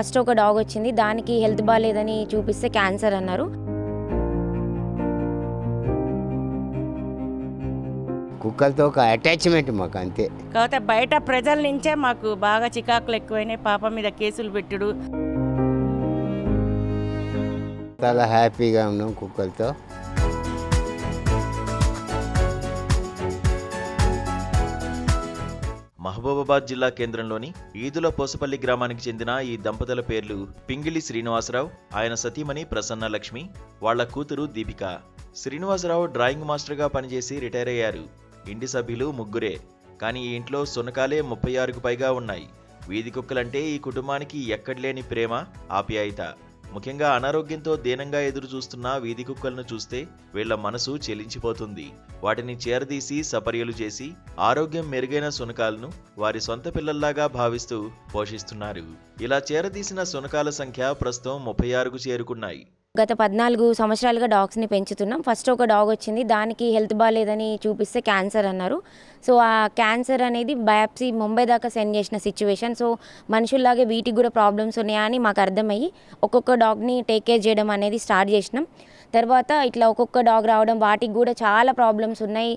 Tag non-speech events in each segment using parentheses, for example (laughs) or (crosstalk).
First ఒక dog వచ్చింది. దానికి హెల్త్ బాగాలేదని చూపిస్తే క్యాన్సర్ అన్నారు. కుక్కలతో ఒక అటాచ్మెంట్ మాకు అంతే. కాకపోతే బయట ప్రజల నుంచే మాకు బాగా చికాకులు ఎక్కువైనాయి. పాప మీద కేసులు పెట్టుడు. చాలా హ్యాపీగా ఉన్నాం కుక్కలతో. మహబూబాబాద్ జిల్లా కేంద్రంలోని ఈదుల పోసపల్లి గ్రామానికి చెందిన ఈ దంపతుల పేర్లు పింగిలి శ్రీనివాసరావు ఆయన సతీమణి ప్రసన్న లక్ష్మి వాళ్ళ కూతురు దీపిక. శ్రీనివాసరావు డ్రాయింగ్ మాస్టర్గా పనిచేసి రిటైర్ అయ్యారు. ఇంటి సభ్యులు ముగ్గురే. కానీ ఈ ఇంట్లో సునకాలే ముప్పై ఆరుకు పైగా ఉన్నాయి. వీధి కుక్కలంటే ఈ కుటుంబానికి ఎక్కడలేని ప్రేమ ఆప్యాయత. ముఖ్యంగా అనారోగ్యంతో దీనంగా ఎదురు చూస్తున్న వీధి కుక్కలను చూస్తే వీళ్ళ మనసు చెలించిపోతుంది. వాటిని చేరదీసి సపర్యలు చేసి ఆరోగ్యం మెరుగైన సునకాలను వారి సొంత పిల్లల్లాగా భావిస్తూ పోషిస్తున్నారు. ఇలా చేరదీసిన సునకాల సంఖ్య ప్రస్తుతం ముప్పై ఆరుకు చేరుకున్నాయి. గత పద్నాలుగు సంవత్సరాలుగా డాగ్స్ని పెంచుతున్నాం. ఫస్ట్ ఒక డాగ్ వచ్చింది. దానికి హెల్త్ బాగాలేదని చూపిస్తే క్యాన్సర్ అన్నారు. సో ఆ క్యాన్సర్ అనేది బయాప్సీ ముంబై దాకా సెండ్ చేసిన సిచ్యువేషన్. సో మనుషుల్లాగే వీటికి కూడా ప్రాబ్లమ్స్ ఉన్నాయా అని మాకు అర్థమయ్యి ఒక్కొక్క డాగ్ని టేక్ కేర్ చేయడం అనేది స్టార్ట్ చేసినాం. తర్వాత ఇట్లా ఒక్కొక్క డాగ్ రావడం వాటికి కూడా చాలా ప్రాబ్లమ్స్ ఉన్నాయి.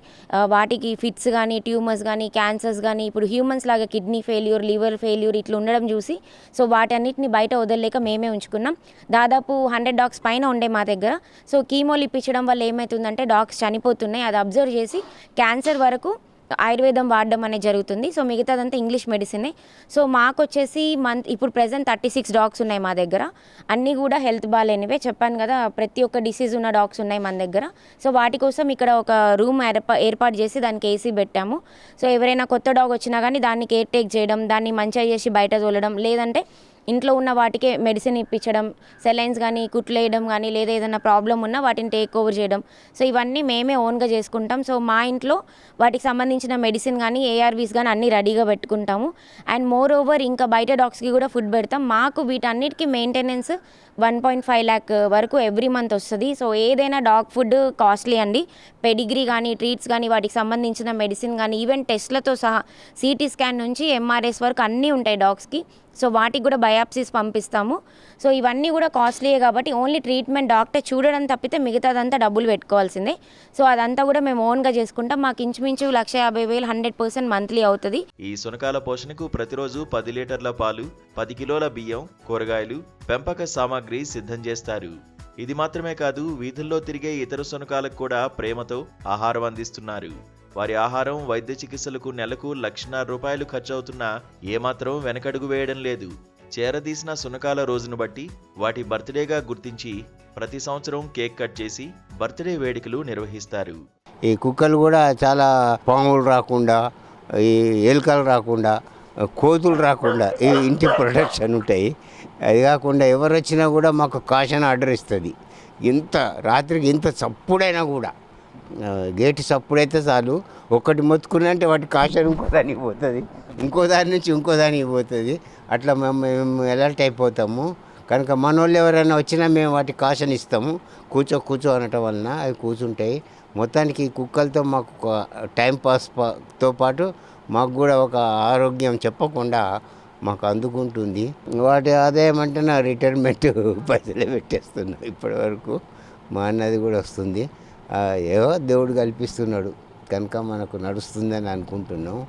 వాటికి ఫిట్స్ కానీ ట్యూమర్స్ కానీ క్యాన్సర్స్ కానీ ఇప్పుడు హ్యూమన్స్ లాగా కిడ్నీ ఫెయిల్యూర్ లివర్ ఫెయిల్యూర్ ఇట్లా ఉండడం చూసి సో వాటన్నిటిని బయట వదలలేక మేమే ఉంచుకున్నాం. దాదాపు హండ్రెడ్ డాగ్స్ పైన ఉండే మా దగ్గర. సో కీమోలు ఇప్పించడం వల్ల ఏమవుతుందంటే డాగ్స్ చనిపోతున్నాయి. అది అబ్జర్వ్ చేసి క్యాన్సర్ వరకు ఆయుర్వేదం వాడడం అనేది జరుగుతుంది. సో మిగతాదంతా ఇంగ్లీష్ మెడిసినే. సో మాకు వచ్చేసి మంత్ ఇప్పుడు ప్రెసెంట్ థర్టీ సిక్స్ డాగ్స్ ఉన్నాయి మా దగ్గర. అన్నీ కూడా హెల్త్ బాగాలేనివే చెప్పాను కదా ప్రతి ఒక్క డిసీజ్ ఉన్న డాగ్స్ ఉన్నాయి మన దగ్గర. సో వాటి కోసం ఇక్కడ ఒక రూమ్ ఏర్పా ఏర్పాటు చేసి దానికి ఏసీ పెట్టాము. సో ఎవరైనా కొత్త డాగ్ వచ్చినా కానీ దాన్ని కేర్ టేక్ చేయడం దాన్ని మంచిగా చేసి బయట తోలడం లేదంటే ఇంట్లో ఉన్న వాటికే మెడిసిన్ ఇప్పించడం సెలైన్స్ కానీ కుట్లేయడం కానీ లేదా ఏదైనా ప్రాబ్లం ఉన్నా వాటిని టేక్ ఓవర్ చేయడం. సో ఇవన్నీ మేమే ఓన్గా చేసుకుంటాం. సో మా ఇంట్లో వాటికి సంబంధించిన మెడిసిన్ కానీ ఏఆర్వీస్ కానీ అన్నీ రెడీగా పెట్టుకుంటాము. అండ్ మోర్ ఓవర్ ఇంకా బయట డాగ్స్కి కూడా ఫుడ్ పెడతాం. మాకు వీటన్నిటికీ maintenance one point five lakh వరకు ఎవ్రీ మంత్ వస్తుంది. సో ఏదైనా డాగ్ ఫుడ్ కాస్ట్లీ అండి. పెడిగ్రీ కానీ ట్రీట్స్ కానీ వాటికి సంబంధించిన మెడిసిన్ కానీ ఈవెన్ టెస్ట్లతో సహా సిటీ స్కాన్ నుంచి ఎంఆర్ఎస్ వరకు అన్నీ ఉంటాయి డాగ్స్కి సో వాటికి కూడా బయాప్సీస్ పంపిస్తాము. సో ఇవన్నీ కూడా కాస్ట్లీయే కాబట్టి ఓన్లీ ట్రీట్మెంట్ డాక్టర్ చూడడం తప్పితే మిగతాదంతా డబ్బులు పెట్టుకోవాల్సిందే. సో అదంతా కూడా మేము ఓన్గా చేసుకుంటాం. మాకు ఇంచుమించు లక్ష యాభై వేలు హండ్రెడ్ పర్సెంట్ మంత్లీ అవుతుంది. ఈ సునకాల పోషణకు ప్రతిరోజు పది లీటర్ల పాలు పది కిలోల బియ్యం కూరగాయలు పెంపక సామాగ్రి సిద్ధం చేస్తారు. ఇది మాత్రమే కాదు వీధుల్లో తిరిగే ఇతర సునకాలకు కూడా ప్రేమతో ఆహారం అందిస్తున్నారు. వారి ఆహారం వైద్య చికిత్సలకు నెలకు లక్షన్నర రూపాయలు ఖర్చవుతున్నా ఏమాత్రం వెనకడుగు వేయడం లేదు. చేరదీసిన సునకాల రోజును బట్టి వాటి బర్త్డేగా గుర్తించి ప్రతి సంవత్సరం కేక్ కట్ చేసి బర్త్డే వేడుకలు నిర్వహిస్తారు. ఈ కుక్కలు కూడా చాలా పాములు రాకుండా ఈ ఎలుకలు రాకుండా కోతులు రాకుండా ఈ ఇంటి ప్రొటెక్షన్ ఉంటాయి. అది కాకుండా ఎవరు వచ్చినా కూడా మాకు కాషన్ ఆర్డర్ ఇస్తుంది. ఇంత రాత్రికి ఇంత చప్పుడైనా కూడా గేటు చప్పుడైతే చాలు. ఒకటి మొత్తుకున్నంటే వాటి కాషన్ ఇంకో దానికి పోతుంది. ఇంకో దాని నుంచి ఇంకో దానికి పోతుంది. అట్లా మేము మేము అలర్ట్ అయిపోతాము కనుక మన వాళ్ళు ఎవరైనా వచ్చినా మేము వాటి కాషన్ ఇస్తాము. కూర్చో కూర్చో అనటం వలన అవి కూర్చుంటాయి. మొత్తానికి కుక్కలతో మాకు టైం పాస్తో పాటు మాకు కూడా ఒక ఆరోగ్యం చెప్పకుండా మాకు అందుకుంటుంది. వాటి ఆదాయం అంటే నా రిటైర్మెంట్ (laughs) పైసలే పెట్టేస్తున్నా ఇప్పటి వరకు. మా అన్నది కూడా వస్తుంది. ఏవో దేవుడు కల్పిస్తున్నాడు. కనుక మనకు నడుస్తుందని అనుకుంటున్నాం.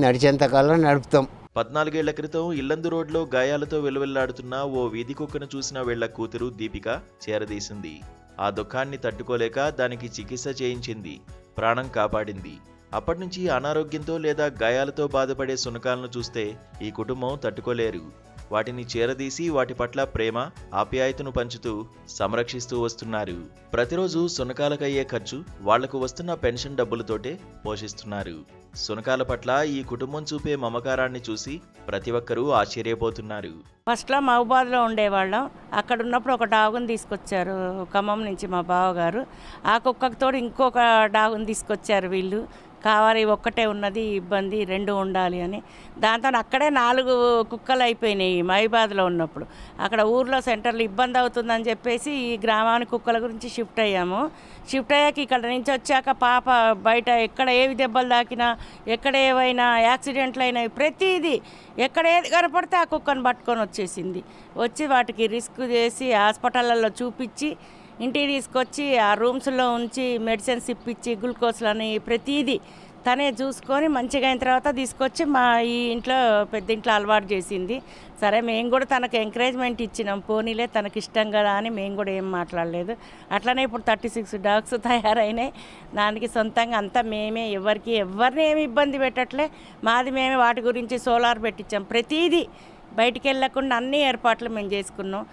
నడిచేంతకాలం నడుపుతాం. పద్నాలుగేళ్ళ క్రితం ఇల్లందు రోడ్లో గాయాలతో వెలువెల్లాడుతున్న ఓ వీధి కుక్కను చూసిన వీళ్ళ కూతురు దీపిక చేరదీసింది. ఆ దుఃఖాన్ని తట్టుకోలేక దానికి చికిత్స చేయించింది. ప్రాణం కాపాడింది. అప్పటినుంచి అనారోగ్యంతో లేదా గాయాలతో బాధపడే సునకాలను చూస్తే ఈ కుటుంబం తట్టుకోలేరు. వాటిని చేరదీసి వాటి పట్ల ప్రేమ ఆప్యాయతను పంచుతూ సంరక్షిస్తూ వస్తున్నారు. ప్రతిరోజు సునకాలకయ్యే ఖర్చు వాళ్ళకు వస్తున్న పెన్షన్ డబ్బులతోటే పోషిస్తున్నారు. సునకాల పట్ల ఈ కుటుంబం చూపే మమకారాన్ని చూసి ప్రతి ఒక్కరూ ఆశ్చర్యపోతున్నారు. ఫస్ట్లో మహబాద్లో ఉండేవాళ్ళం. అక్కడ ఉన్నప్పుడు ఒక డాగుని తీసుకొచ్చారు. ఖమ్మం నుంచి మా బావగారు. ఆ కుక్కతో ఇంకొక డాగుని తీసుకొచ్చారు వీళ్ళు. కావాలి ఒక్కటే ఉన్నది ఇబ్బంది రెండు ఉండాలి అని. దాంతో అక్కడే నాలుగు కుక్కలు అయిపోయినాయి మహిబాద్లో ఉన్నప్పుడు. అక్కడ ఊర్లో సెంటర్లో ఇబ్బంది అవుతుందని చెప్పేసి ఈ గ్రామానికి కుక్కల గురించి షిఫ్ట్ అయ్యాము. షిఫ్ట్ అయ్యాక ఇక్కడ నుంచి వచ్చాక పాప బయట ఎక్కడ ఏవి దెబ్బలు తాకినా ఎక్కడ ఏవైనా యాక్సిడెంట్లు అయినాయి ప్రతిదీ ఎక్కడ ఏది కనపడితే ఆ కుక్కను పట్టుకొని వచ్చేసింది. వచ్చి వాటికి రిస్క్ చేసి హాస్పిటళ్ళల్లో చూపించి ఇంటికి తీసుకొచ్చి ఆ రూమ్స్లో ఉంచి మెడిసిన్స్ ఇప్పించి గ్లూకోజ్లని ప్రతిదీ తనే చూసుకొని మంచిగా అయిన తర్వాత తీసుకొచ్చి మా ఈ ఇంట్లో పెద్ద ఇంట్లో అలవాటు చేసింది. సరే మేము కూడా తనకు ఎంకరేజ్మెంట్ ఇచ్చినాం. పోనీలే తనకి ఇష్టం కదా అని మేము కూడా ఏం మాట్లాడలేదు. అట్లనే ఇప్పుడు థర్టీ సిక్స్ డాగ్స్ తయారైనాయి. దానికి సొంతంగా అంతా మేమే ఎవరికి ఎవరిని ఏమి ఇబ్బంది పెట్టట్లే. మాది మేమే వాటి గురించి సోలార్ పెట్టించాం ప్రతీది బయటికి వెళ్ళకుండా అన్ని ఏర్పాట్లు మేము చేసుకున్నాం.